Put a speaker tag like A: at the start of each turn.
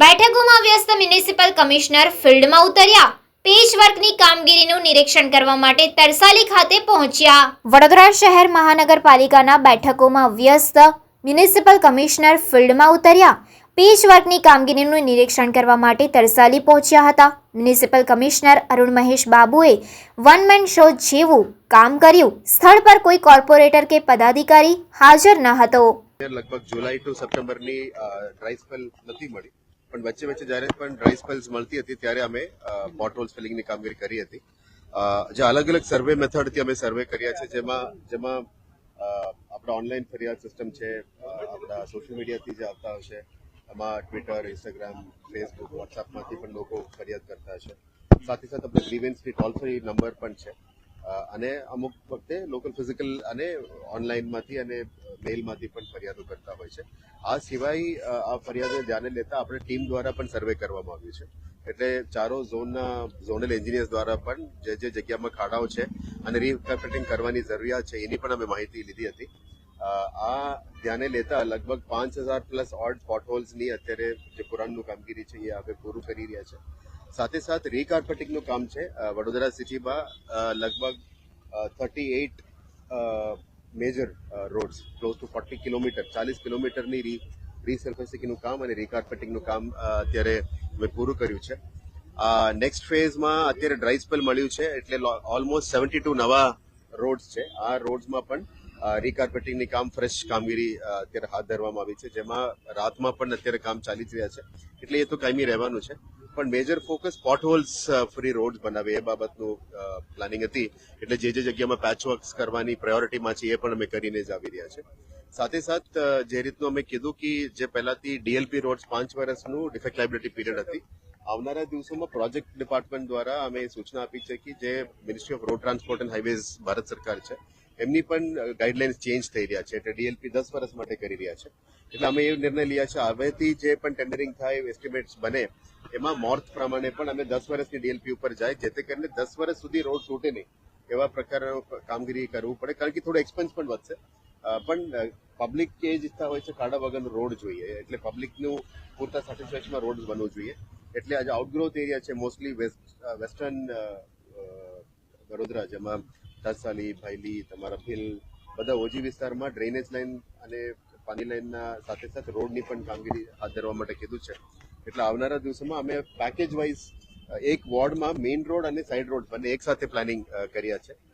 A: બેઠકોમાં વ્યસ્ત municipal commissioner ફિલ્ડમાં ઉતર્યા. પેચ વર્કની કામગીરીનું નિરીક્ષણ કરવા માટે તરસાલી ખાતે પહોંચ્યા. વડોદરા શહેર મહાનગરપાલિકાના બેઠકોમાં વ્યસ્ત મ્યુનિસિપલ કમિશનર ફિલ્ડમાં ઉતર્યા. પેચ વર્કની કામગીરીનું નિરીક્ષણ કરવા માટે તરસાલી પહોંચ્યા હતા. મ્યુનિસિપલ કમિશનર અરુણ મહેશ બાબુએ વન મેન શો જેવું કામ કર્યું. સ્થળ પર કોઈ કોર્પોરેટર કે પદાધિકારી હાજર ન હતો.
B: લગભગ જુલાઈ ટુ સપ્ટેમ્બરની સ્પેલ નથી મળી. પણ વચ્ચે વચ્ચે જ્યારે પણ ડ્રાય સ્પેલ્સ મળતી હતી, ત્યારે અમે પોટહોલ્સ ફિલિંગની કામગીરી કરી હતી. જે અલગ અલગ સર્વે મેથડથી અમે સર્વે કર્યા છે, જેમાં જેમાં આપણા ઓનલાઈન ફરિયાદ સિસ્ટમ છે આપણા સોશિયલ મીડિયાથી જે આવતા હશે, એમાં ટ્વિટર ઇન્સ્ટાગ્રામ ફેસબુક વોટ્સએપમાંથી પણ લોકો ફરિયાદ કરતા હશે. સાથે સાથે આપણે ગ્રીવેન્સની ટોલ ફ્રી નંબર પણ છે. અને અમુક વખતે લોકલ ફિઝિકલ અને ઓનલાઈનમાંથી અને મેલમાંથી પણ ફરિયાદો કરતા હોય છે. આ સિવાય આ ફરિયાદો ધ્યાને લેતા આપણે ટીમ દ્વારા પણ સર્વે કરવામાં આવ્યું છે. એટલે ચારો ઝોનના ઝોનલ એન્જિનિયર્સ દ્વારા પણ જે જે જગ્યામાં ખાડાઓ છે અને રીકાર્પેટિંગ કરવાની જરૂરિયાત છે એની પણ અમે માહિતી લીધી હતી. આ ધ્યાને લેતા લગભગ પાંચ હજાર પ્લસ ઓડ પોટહોલ્સની અત્યારે જે પુરાણનું કામગીરી છે એ આપણે પૂરું કરી રહ્યા છે. સાથે સાથે રીકાર્પેટિંગનું કામ છે. વડોદરા સિટીમાં લગભગ thirty eight major roads close to forty kilometre ચાલીસ કિલોમીટરની રી રીસર્ફેસિંગનું કામ અને રીકાર્પેટિંગનું કામ અત્યારે મેં પૂરું કર્યું છે. નેક્સ્ટ ફેઝમાં અત્યારે ડ્રાય સ્પેલ મળ્યું છે એટલે ઓલમોસ્ટ સેવન્ટી ટુ નવા રોડ્સ છે. આ રોડ્સમાં પણ રીકાર્પેટિંગની કામ ફ્રેશ કામગીરી અત્યારે હાથ ધરવામાં આવી છે. જેમાં રાતમાં પણ અત્યારે કામ ચાલી જ રહ્યા છે. એટલે એ તો કાયમી રહેવાનું છે. પણ major focus potholes free road બનાવે, એ બાબતનું પ્લાનિંગ હતી. એટલે જે જે જગ્યામાં પેચવર્ક્સ કરવાની પ્રાયોરિટીમાં છે એ પણ અમે કરીને જ આવી રહ્યા છે સાથે સાથ જે રીતનું અમે કીધું કે જે પહેલાથી ડીએલપી રોડ્સ પાંચ વર્ષનું ડિફેક્ટ લાઇબિલિટી પીરિયડ હતી. આવનારા દિવસોમાં પ્રોજેક્ટ ડિપાર્ટમેન્ટ દ્વારા અમે સૂચના આપી છે કે જે ministry of road transport and highways Bharat સરકાર છે, એમની પણ ગાઈડલાઇન્સ ચેન્જ થઈ રહ્યા છે. એટલે ડીએલપી દસ વર્ષ માટે કરી રહ્યા છે. એટલે અમે એ નિર્ણય લીધા છે. હવેથી જે પણ ટેન્ડરિંગ થાય એસ્ટિમેટ્સ બને એમાં મોર્થ પ્રમાણે પણ અમે દસ વર્ષની ડીએલપી ઉપર જાય, જેથી કરીને દસ વર્ષ સુધી રોડ તૂટે નહીં. એવા પ્રકારનું કામગીરી કરવું પડે, કારણ કે થોડો એક્સપેન્સ પણ વધશે. પણ પબ્લિક કે જ હોય છે ખાડા વગરનો રોડ જોઈએ. એટલે પબ્લિકનું પૂરતા સેટિસ્ફેક્શનમાં રોડ બનવો જોઈએ. એટલે આજે આઉટગ્રોથ એરિયા છે મોસ્ટલી વેસ્ટ વેસ્ટર્ન વડોદરા, જેમાં તરસાલી ભાઈલી તમારા ભીલ, બધા ઓજી વિસ્તારમાં ડ્રેનેજ લાઇન અને પાણી લાઇનના સાથે સાથે રોડની પણ કામગીરી હાથ ધરવા માટે કીધું છે. એટલે આવનારા દિવસોમાં અમે પેકેજ વાઇઝ એક વોર્ડમાં મેઇન રોડ અને સાઇડ રોડ બંને એક સાથે પ્લાનિંગ કર્યા છે.